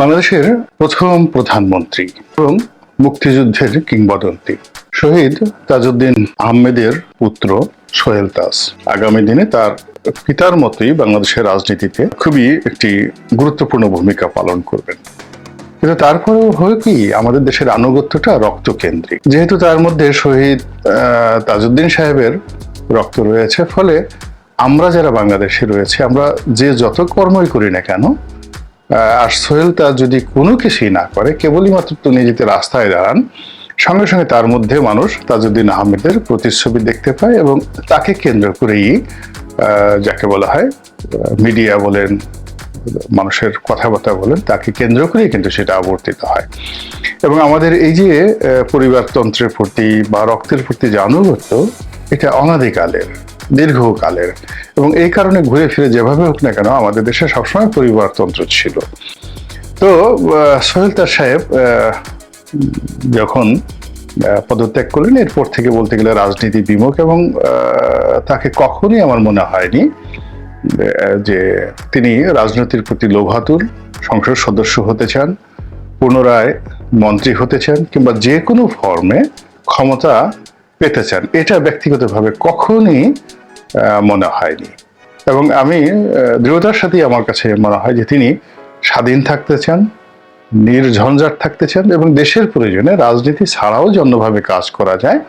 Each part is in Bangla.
বাংলাদেশের প্রথম প্রধানমন্ত্রী এবং মুক্তিযুদ্ধের কিংবদন্তি। শহীদ তাজউদ্দিন আহমেদের পুত্র সোহেল তাজ। আগামী দিনে তার পিতার মতোই বাংলাদেশের রাজনীতিতে খুবই একটি গুরুত্বপূর্ণ ভূমিকা পালন করবেন। কিন্তু তারপরেও হয় কি, আমাদের দেশের আনুগত্যটা রক্তকেন্দ্রিক। যেহেতু তার মধ্যে শহীদ তাজউদ্দিন সাহেবের রক্ত রয়েছে, ফলে আমরা যারা বাংলাদেশে রয়েছে, আমরা যে যত কর্মই করি না কেন আর সোহেল তার যদি কোনো কিছুই না করে, কেবলই মাত্র তিনি যদি রাস্তায় দাঁড়ান, সঙ্গে সঙ্গে তার মধ্যে মানুষ তাজউদ্দিন আহমেদের প্রতিচ্ছবি দেখতে পায় এবং তাকে কেন্দ্র করেই যাকে বলা হয় মিডিয়া বলেন, মানুষের কথাবার্তা বলেন, তাকে কেন্দ্র করেই কিন্তু সেটা আবর্তিত হয়। এবং আমাদের এই যে পরিবারতন্ত্রের প্রতি বা রক্তের প্রতি যে আনুগত্য, এটা অনাদিকালের। দীর্ঘকালের। এবং এই কারণে ঘুরে ফিরে যেভাবে হোক না কেন আমাদের দেশে সবসময় পরিবারতন্ত্র ছিল। তো সোহেল তার সাহেব যখন পদত্যাগ করলেন, এরপর থেকে বলতে গেলে রাজনীতি বিমুখ এবং তাকে কখনোই আমার মনে হয়নি যে তিনি রাজনীতির প্রতি লোভাতুর, সংসদ সদস্য হতে চান, পুনরায় মন্ত্রী হতে চান, কিংবা যে কোনো ফর্মে ক্ষমতা পেতে চান। এটা ব্যক্তিগতভাবে কখনই মনে হয়নি। এবং আমি দৃঢ়তার সাথেই আমার কাছে মনে হয় যে তিনি স্বাধীন থাকতে চান, নির্ঝঞ্ঝাট থাকতে চান এবং দেশের প্রয়োজনে রাজনীতি ছাড়াও যে অন্যভাবে কাজ করা যায়,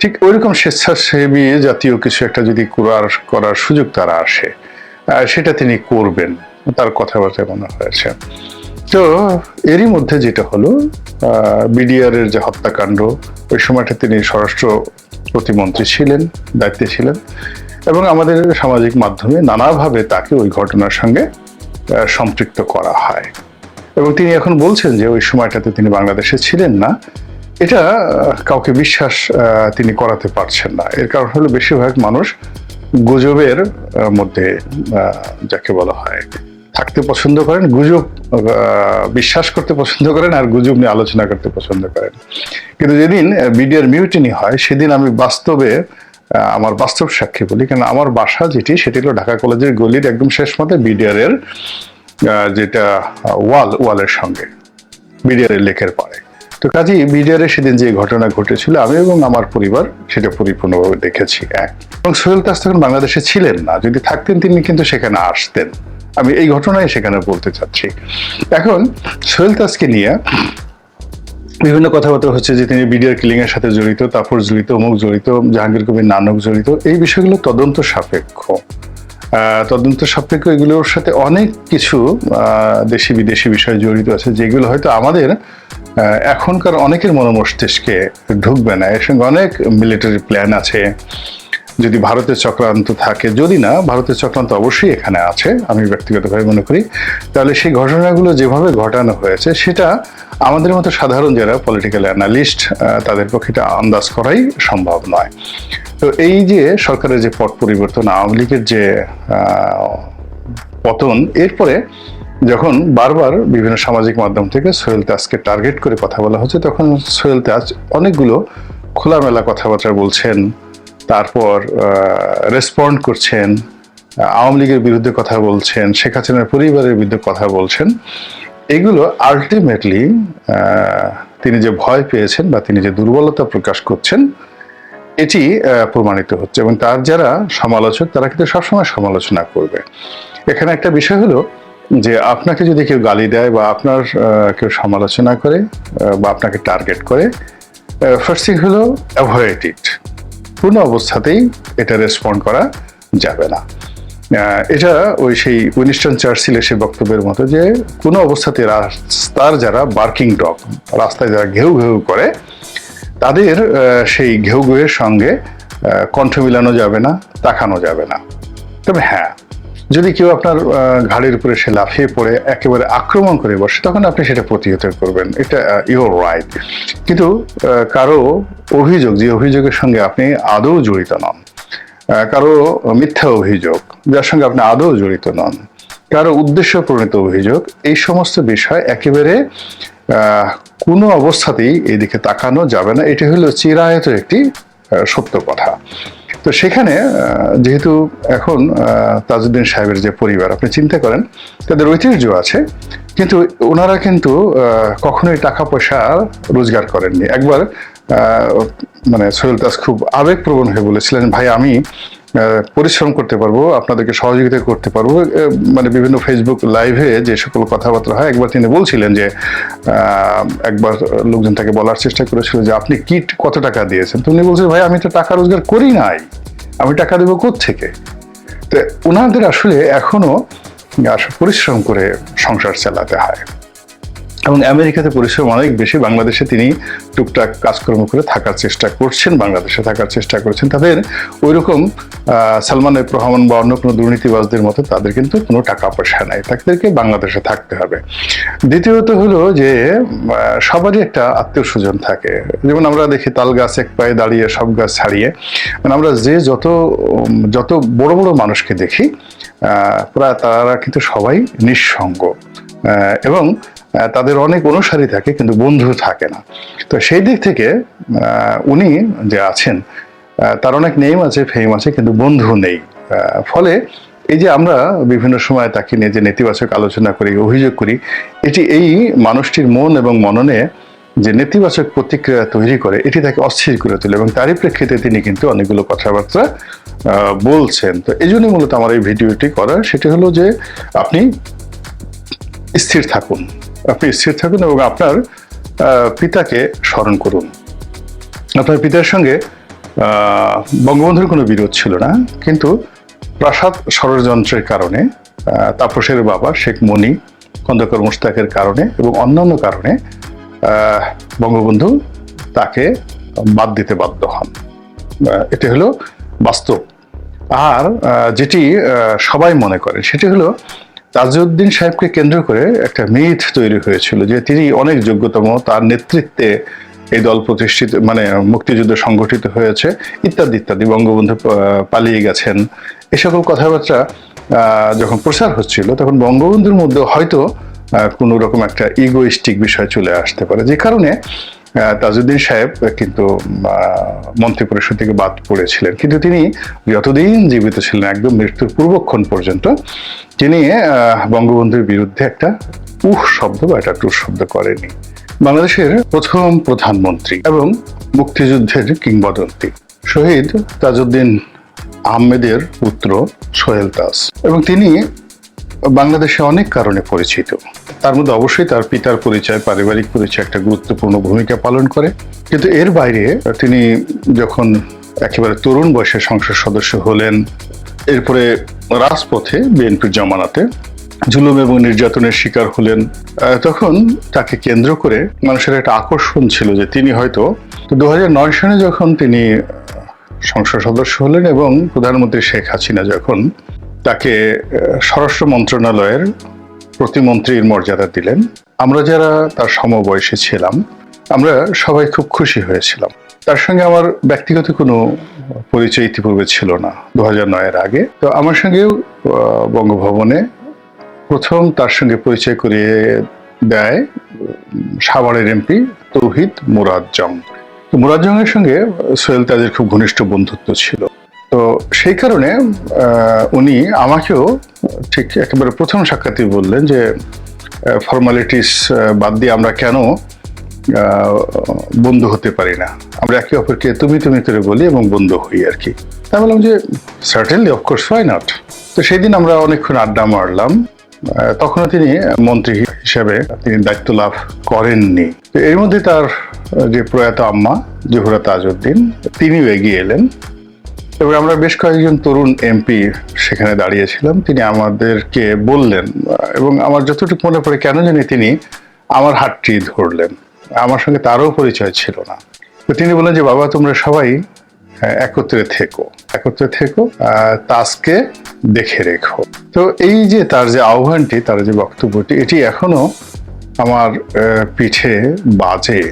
ঠিক ওইরকম স্বেচ্ছাসেবী জাতীয় কিছু একটা যদি করার করার সুযোগ তারা আসে সেটা তিনি করবেন, তার কথাবার্তায় মনে হয়েছে। তো এরই মধ্যে যেটা হলো বিডিআর এর যে হত্যাকাণ্ড, ওই সময়টা তিনি স্বরাষ্ট্র প্রতিমন্ত্রী ছিলেন, দায়িত্বে ছিলেন এবং আমাদের সামাজিক মাধ্যমে নানাভাবে তাকে ওই ঘটনার সঙ্গে সম্পৃক্ত করা হয়। এবং তিনি এখন বলছেন যে ওই সময়টাতে তিনি বাংলাদেশে ছিলেন না। এটা কাউকে বিশ্বাস তিনি করাতে পারছেন না। এর কারণ হলো বেশিরভাগ মানুষ গুজবের মধ্যে যাকে বলা হয় থাকতে পছন্দ করেন, গুজব বিশ্বাস করতে পছন্দ করেন আর গুজব নিয়ে আলোচনা করতে পছন্দ করেন। কিন্তু যেদিন বিডিআর মিউটিনি হয়, সেদিন আমি বাস্তবে আমার বাস্তব সাক্ষী বলি কারণ আমার বাসা যেটি, সেটি হলো ঢাকা কলেজের গলির একদম শেষ মতে বিডিআর এর যেটা ওয়াল, ওয়ালের সঙ্গে বিডিআর এর লেখের পারে তো কাজেই বিডিআর সেদিন যে ঘটনা ঘটেছিল, আমি এবং আমার পরিবার সেটা পরিপূর্ণভাবে দেখেছি, এক। এবং সোহেল তাজ তখন বাংলাদেশে ছিলেন না, যদি থাকতেন তিনি কিন্তু সেখানে আসতেন। আমি এই ঘটনায় সেখানে বলতে চাচ্ছি। এখন সোহেল তাজকে নিয়ে বিভিন্ন কথাবার্তা হচ্ছে যে তিনি বিডিআর কিলিং এর সাথে জড়িত তারপর জড়িত, অমুক জড়িত, জাহাঙ্গীর কবির নানক জড়িত, এই বিষয়গুলো তদন্ত সাপেক্ষ। তদন্ত সাপেক্ষ এগুলোর সাথে অনেক কিছু দেশি বিদেশি বিষয় জড়িত আছে, যেগুলো হয়তো আমাদের এখনকার অনেকের মনোমস্তিষ্কে ঢুকবে না। এর সঙ্গে অনেক মিলিটারি প্ল্যান আছে। যদি ভারতের চক্রান্ত থাকে, যদি না, ভারতের চক্রান্ত অবশ্যই এখানে আছে, আমি ব্যক্তিগতভাবে মনে করি। তাহলে সেই ঘটনাগুলো যেভাবে ঘটানো হয়েছে, সেটা আমাদের মতো সাধারণ যারা পলিটিক্যাল অ্যানালিস্ট তাদের পক্ষে এটা আন্দাজ করাই সম্ভব নয়। তো এই যে সরকারের যে পট পরিবর্তন, আওয়ামী লীগের যে পতন, এরপরে যখন বারবার বিভিন্ন সামাজিক মাধ্যম থেকে সোহেল তাজকে টার্গেট করে কথা বলা হচ্ছে, তখন সোহেল তাজ অনেকগুলো খোলামেলা কথাবার্তা বলছেন তারপর রেসপন্ড করছেন আওয়ামী লীগের বিরুদ্ধে কথা বলছেন, শেখ হাসিনার পরিবারের বিরুদ্ধে কথা বলছেন। এগুলো আলটিমেটলি তিনি যে ভয় পেয়েছেন বা তিনি যে দুর্বলতা প্রকাশ করছেন, এটি প্রমাণিত হচ্ছে এবং তার যারা সমালোচক, তারা কিন্তু সবসময় সমালোচনা করবে। এখানে একটা বিষয় হলো যে আপনাকে যদি কেউ গালি দেয় বা আপনার কেউ সমালোচনা করে বা আপনাকে টার্গেট করে ফার্স্ট থিং হলো অ্যাভয়েড ইট কোনো অবস্থাতেই এটা রেসপন্ড করা যাবে না। এটা ওই সেই উইনিস্টন চার্চিলের সেই বক্তব্যের মতো যে, কোনো অবস্থাতে রাস্তার যারা বার্কিং ডগ রাস্তায় যারা ঘেউ ঘেউ করে, তাদের সেই ঘেউ ঘেউয়ের সঙ্গে কণ্ঠ মিলানো যাবে না, তাকানো যাবে না। তবে হ্যাঁ যদি কেউ আপনার ঘাড়ের উপরে সে লাফিয়ে পড়ে, একেবারে আক্রমণ করে বসে, তখন আপনি সেটা প্রতিহত করবেন। এটা ইউর রাইট কিন্তু কারও অভিযোগ, যে অভিযোগের সঙ্গে আপনি আদৌ জড়িত নন কারও মিথ্যা অভিযোগ, যার সঙ্গে আপনি আদৌ জড়িত নন, কারও উদ্দেশ্য প্রণীত অভিযোগ, এই সমস্ত বিষয় একেবারে কোনো অবস্থাতেই এদিকে তাকানো যাবে না। এটি হলো চিরায়ত একটি সত্য কথা। তো সেখানে যেহেতু এখন তাজউদ্দিন সাহেবের যে পরিবার, আপনি চিন্তা করেন, তাদের ঐতিহ্য আছে, কিন্তু ওনারা কিন্তু কখনোই টাকা পয়সা রোজগার করেননি। একবার মানে সোহেল দাস খুব আবেগপ্রবণ হয়ে বলেছিলেন, ভাই, আমি পরিশ্রম করতে পারব, আপনাদেরকে সহযোগিতা করতে পারব। মানে বিভিন্ন ফেসবুক লাইভে যে সকল কথাবার্তা হয়, একবার তিনি বলছিলেন যে একবার লোকজন তাকে বলার চেষ্টা করেছিল যে, আপনি কি, কত টাকা দিয়েছেন? তো উনি বলছেন, ভাই, আমি তো টাকা রোজগার করি নাই। আমি টাকা দেবো থেকে তো ওনাদের আসলে এখনও পরিশ্রম করে সংসার চালাতে হয়। এবং আমেরিকাতে পরিশ্রম অনেক বেশি। বাংলাদেশে তিনি টুকটাক কাজকর্ম করে থাকার চেষ্টা করছেন, বাংলাদেশে থাকার চেষ্টা করছেন। তাদের ওই রকম সালমান রহমান বা অন্য কোনো দুর্নীতিবাজদের মতো তাদের কিন্তু কোনো টাকা পয়সা নাই। তাদেরকে বাংলাদেশে থাকতে হবে। দ্বিতীয়ত হলো যে সবারই একটা আত্মীয় স্বজন থাকে। যেমন আমরা দেখি, তাল গাছ এক পায়ে দাঁড়িয়ে, সব গাছ ছাড়িয়ে। মানে আমরা যে যত যত বড় বড় মানুষকে দেখি প্রায় তারা কিন্তু সবাই নিঃসঙ্গ। এবং তাদের অনেক অনুসারী থাকে, কিন্তু বন্ধু থাকে না। তো সেই দিক থেকে উনি যে আছেন তার অনেক নেম আছে ফেম আছে, কিন্তু বন্ধু নেই। ফলে এই যে আমরা বিভিন্ন সময় তাকে নিয়ে যে নেতিবাচক আলোচনা করি, অভিযোগ করি, এটি এই মানুষটির মন এবং মননে যে নেতিবাচক প্রতিক্রিয়া তৈরি করে, এটি তাকে অস্থির করে তোলে এবং তারই প্রেক্ষিতে তিনি কিন্তু অনেকগুলো কথাবার্তা বলছেন। তো এই জন্যই মূলত আমার এই ভিডিওটি করা সেটি হলো যে আপনি স্থির থাকুন। আপনি স্থির থাকুন এবং আপনার পিতাকে স্মরণ করুন। আপনার পিতার সঙ্গে বঙ্গবন্ধুর কোনো বিরোধ ছিল না, কিন্তু প্রাসাদ ষড়যন্ত্রের কারণে তাপসের বাবা শেখ মনি, খন্দকার মুস্তাকের কারণে এবং অন্যান্য কারণে বঙ্গবন্ধু তাকে বাদ দিতে বাধ্য হন। এটি হলো বাস্তব। আর যেটি সবাই মনে করে, সেটি হলো তাজউদ্দিন সাহেবকে কেন্দ্র করে একটা মিথ তৈরি হয়েছিল যে তিনি অনেক যোগ্যতম, তার নেতৃত্বে এই দল প্রতিষ্ঠিত মানে মুক্তিযুদ্ধ সংগঠিত হয়েছে, ইত্যাদি ইত্যাদি, বঙ্গবন্ধু পালিয়ে গেছেন। এ সকল কথাবার্তা যখন প্রচার হচ্ছিল, তখন বঙ্গবন্ধুর মধ্যে হয়তো কোনো রকম একটা ইগোইস্টিক বিষয় চলে আসতে পারে। যে কারণে তাজউদ্দিন সাহেব কিন্তু মন্ত্রী পরিষদ থেকে বাদ পড়েছিলেন। কিন্তু তিনি যতদিন জীবিত ছিলেন, একদম মৃত্যুর পূর্বক্ষণ পর্যন্ত, তিনি বঙ্গবন্ধুর বিরুদ্ধে একটা উহ শব্দ বা একটা টুস শব্দ করেনি বাংলাদেশের প্রথম প্রধানমন্ত্রী এবং মুক্তিযুদ্ধের কিংবদন্তি শহীদ তাজউদ্দিন আহমেদের পুত্র সোহেল দাস এবং তিনি বাংলাদেশে অনেক কারণে পরিচিত। তার মধ্যে অবশ্যই তার পিতার পরিচয়, পারিবারিক পরিচয় একটা গুরুত্বপূর্ণ ভূমিকা পালন করে। কিন্তু এর বাইরে তিনি যখন একেবারে তরুণ বয়সে সংসদ সদস্য হলেন, এরপরে রাজপথে বিএনপির জমানাতে জুলুম এবং নির্যাতনের শিকার হলেন তখন তাকে কেন্দ্র করে মানুষের একটা আকর্ষণ ছিল যে তিনি হয়তো দু সনে যখন তিনি সংসদ সদস্য হলেন এবং প্রধানমন্ত্রী শেখ হাসিনা যখন তাকে স্বরাষ্ট্র মন্ত্রণালয়ের প্রতিমন্ত্রীর মর্যাদা দিলেন। আমরা যারা তার সমবয়সী ছিলাম, আমরা সবাই খুব খুশি হয়েছিলাম। তার সঙ্গে আমার ব্যক্তিগত কোনো পরিচয় ইতিপূর্বে ছিল না দু হাজার নয়ের আগে। তো আমার সঙ্গেও বঙ্গভবনে প্রথম তার সঙ্গে পরিচয় করিয়ে দেয়, সাভারের এমপি তৌহিদ মুরাজ্জম তো মুরাজ্জমের সঙ্গে সোহেল তাজের খুব ঘনিষ্ঠ বন্ধুত্ব ছিল। তো সেই কারণে উনি আমাকেও ঠিক একেবারে প্রথম সাক্ষাতেই বললেন যে ফর্মালিটিস বাদ দিয়ে আমরা কেন বন্ধু হতে পারি না। আমরা একে অপরকে তুমি তুমি করে বলি এবং বন্ধু হই আর কি। তাই বললাম যে সার্টেনলি অফকোর্স ওয়াই নট তো সেই দিন আমরা অনেকক্ষণ আড্ডা মারলাম। তখনও তিনি মন্ত্রী হিসেবে তিনি দায়িত্ব লাভ করেননি। এর মধ্যে তার যে প্রয়াত আম্মা জহুরা তাজউদ্দিন তিনিও এগিয়ে এলেন। এবং আমরা বেশ কয়েকজন তরুণ এমপি সেখানে দাঁড়িয়েছিলাম। তিনি আমাদেরকে বললেন, এবং আমার যতটুকু মনে পড়ে, কেন জানি তিনি আমার হাতটি ধরলেন। আমার সঙ্গে তারও পরিচয় ছিল না। তো তিনি বললেন যে, বাবা, তোমরা সবাই একত্রে থেকো একত্রে থেকো তাজকে দেখে রেখো। তো এই যে তার যে আহ্বানটি, তার যে বক্তব্যটি, এটি এখনও আমার পিঠে বাজে।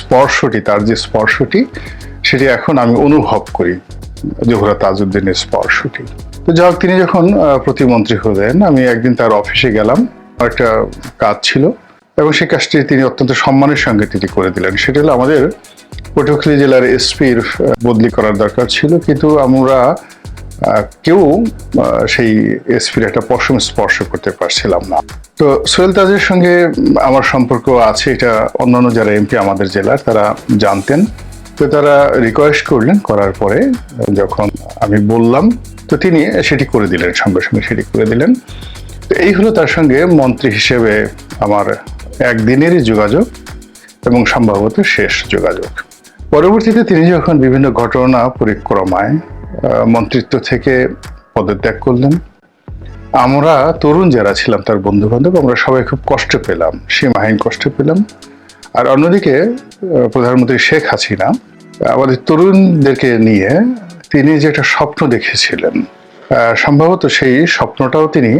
স্পর্শটি, তার যে স্পর্শটি, সেটি এখন আমি অনুভব করি। জোহরা তাজউদ্দিনের স্পর্শটি তো যাই হোক, তিনি যখন প্রতিমন্ত্রী হলেন, আমি একদিন তার অফিসে গেলাম একটা কাজ ছিল, এবং সেই কাজটি তিনি অত্যন্ত সম্মানের সঙ্গে তিনি করে দিলেন। সেটা হলো আমাদের পটুয়াখালী জেলার এসপির বদলি করার দরকার ছিল, কিন্তু আমরা কেউ সেই এসপির একটা পশম স্পর্শ করতে পারছিলাম না। তো সোহেল তাজের সঙ্গে আমার সম্পর্ক আছে, এটা অন্যান্য যারা এমপি আমাদের জেলার, তারা জানতেন। তো তারা রিকোয়েস্ট করলেন, করার পরে, যখন আমি বললাম, তো তিনি সেটি করে দিলেন সঙ্গে সঙ্গে সেটি করে দিলেন। তো এই হলো তার সঙ্গে মন্ত্রী হিসেবে আমার একদিনেরই যোগাযোগ এবং সম্ভবত শেষ যোগাযোগ। পরবর্তীতে তিনি যখন বিভিন্ন ঘটনা পরিক্রমায় মন্ত্রিত্ব থেকে পদত্যাগ করলেন, আমরা তরুণ যারা ছিলাম, তার বন্ধু বান্ধব আমরা সবাই খুব কষ্ট পেলাম, সীমাহীন কষ্ট পেলাম। আর অন্যদিকে প্রধানমন্ত্রী শেখ হাসিনা, আমাদের তরুণদেরকে নিয়ে তিনি যে একটা স্বপ্ন দেখেছিলেন সম্ভবত সেই স্বপ্নটাও তিনি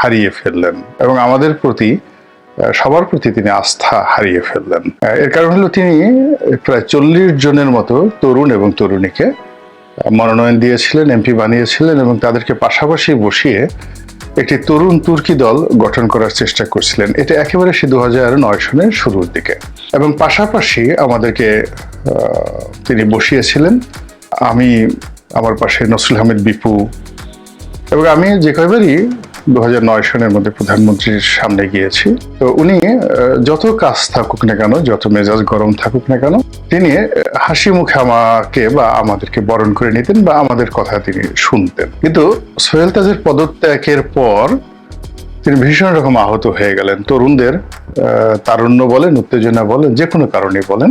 হারিয়ে ফেললেন এবং আমাদের প্রতি সবার প্রতি তিনি আস্থা হারিয়ে ফেললেন। এর কারণ হলো তিনি প্রায় চল্লিশ জনের মতো তরুণ এবং তরুণীকে মনোনয়ন দিয়েছিলেন, এমপি বানিয়েছিলেন এবং তাদেরকে পাশাপাশি বসিয়ে একটি তরুণ তুর্কি দল গঠন করার চেষ্টা করছিলেন। এটা একেবারে সে দু হাজার নয় সনের শুরুর দিকে। এবং পাশাপাশি আমাদেরকে তিনি বসিয়েছিলেন। আমি আমার পাশে নসরুল হামিদ বিপু। এবং আমি যে কয়বারই দু সনের মধ্যে প্রধানমন্ত্রীর সামনে গিয়েছি। তো উনি যত কাজ থাকুক না কেন, যত মেজাজ গরম থাকুক না কেন, তিনি হাসি মুখে আমাকে বা আমাদেরকে বরণ করে নিতেন বা আমাদের কথা তিনি শুনতেন। কিন্তু সোহেল তাজের পদত্যাগের পর তিনি ভীষণ রকম আহত হয়ে গেলেন। তরুণদের তারুণ্য বলেন, উত্তেজনা বলেন যে কোনো কারণে বলেন।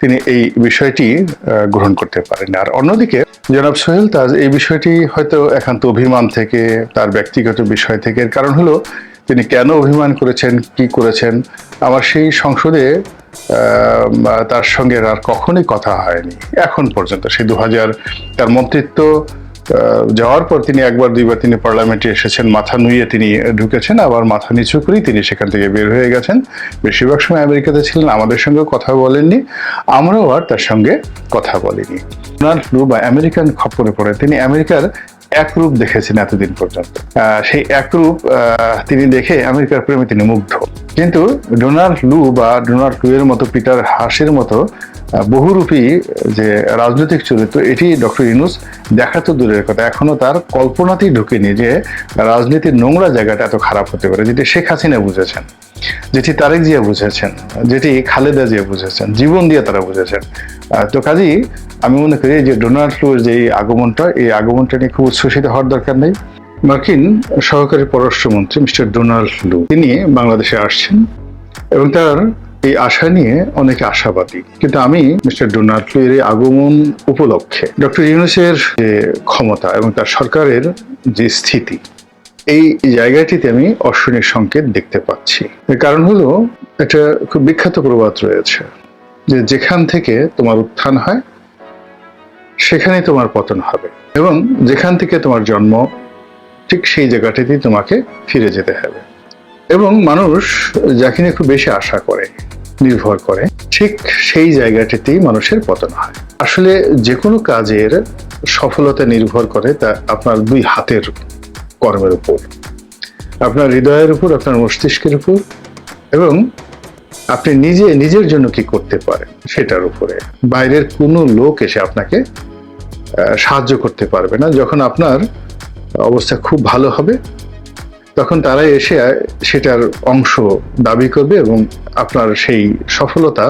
তিনি এই বিষয়টি গ্রহণ করতে পারেন আর অন্যদিকে, জনাব সোহেল তাজ, এই বিষয়টি হয়তো একান্ত অভিমান থেকে, তার ব্যক্তিগত বিষয় থেকে। কারণ হলো, তিনি কেন অভিমান করেছেন, কি করেছেন? আমার সেই সংসদে তার সঙ্গে আর কখনই কথা হয়নি। এখন পর্যন্ত সেই দু হাজার তার মন্ত্রিত্ব যাওয়ার পর তিনি একবার দুইবার তিনি পার্লামেন্টে এসেছেন মাথা নুইয়ে তিনি ঢুকেছেন আবার মাথা নিচু করেই তিনি সেখান থেকে বের হয়ে গেছেন। বেশিরভাগ সময় আমেরিকাতে ছিলেন আমাদের সঙ্গে কথা বলেননি আমরাও আর তার সঙ্গে কথা বলিনি। ডোনাল্ড লু বা আমেরিকান খপ্পরে পড়ে তিনি আমেরিকার এক রূপ দেখেছেন এতদিন পর্যন্ত। সেই এক রূপ আহ, তিনি দেখে আমেরিকার প্রেমে তিনি মুগ্ধ। কিন্তু ডোনাল্ড লু বা ডোনাল্ড লু এর মতো পিটার হাসের মতো বহুরূপী যে রাজনৈতিক চরিত্র, এটি ডক্টর ইনুস দেখা তো দূরের কথা, এখনও তার কল্পনাতেই ঢুকেনি যে রাজনীতির নোংরা জায়গাটা এত খারাপ হতে পারে, যেটি শেখ হাসিনা বুঝেছেন, যেটি তারেক জিয়া বুঝেছেন, যেটি খালেদা জিয়া বুঝেছেন, জীবন দিয়ে তারা বুঝেছেন। তো কাজেই আমি মনে করি যে ডোনাল্ড লুর যে আগমনটা, এই আগমনটা নিয়ে খুব উচ্ছ্বসিত হওয়ার দরকার নেই। মার্কিন সহকারী পররাষ্ট্রমন্ত্রী মিস্টার ডোনাল্ড লু তিনি বাংলাদেশে আসছেন এবং তার এই আশা নিয়ে অনেকে আশাবাদী। কিন্তু আমি মিস্টার ডোনাল্ড এর এই আগমন উপলক্ষে ডক্টর ইউনুসের যে ক্ষমতা এবং তার সরকারের যে স্থিতি, এই জায়গাটিতে আমি অশ্বনীর সংকেত দেখতে পাচ্ছি। এর কারণ হলো একটা খুব বিখ্যাত প্রবাদ রয়েছে যে যেখান থেকে তোমার উত্থান হয়, সেখানেই তোমার পতন হবে এবং যেখান থেকে তোমার জন্ম, ঠিক সেই জায়গাটিতেই তোমাকে ফিরে যেতে হবে। এবং মানুষ যাকে নিয়ে খুব বেশি আশা করে। নির্ভর করে, ঠিক সেই জায়গাটিতেই মানুষের পতন হয়। আসলে যে কোনো কাজের সফলতা নির্ভর করে তা আপনার দুই হাতের কর্মের উপর। আপনার হৃদয়ের উপর, আপনার মস্তিষ্কের উপর এবং আপনি নিজে, নিজের জন্য কি করতে পারেন সেটার উপরে। বাইরের কোনো লোক এসে আপনাকে সাহায্য করতে পারবে না। যখন আপনার অবস্থা খুব ভালো হবে তখন তারা এসে সেটার অংশ দাবি করবে এবং আপনার সেই সফলতা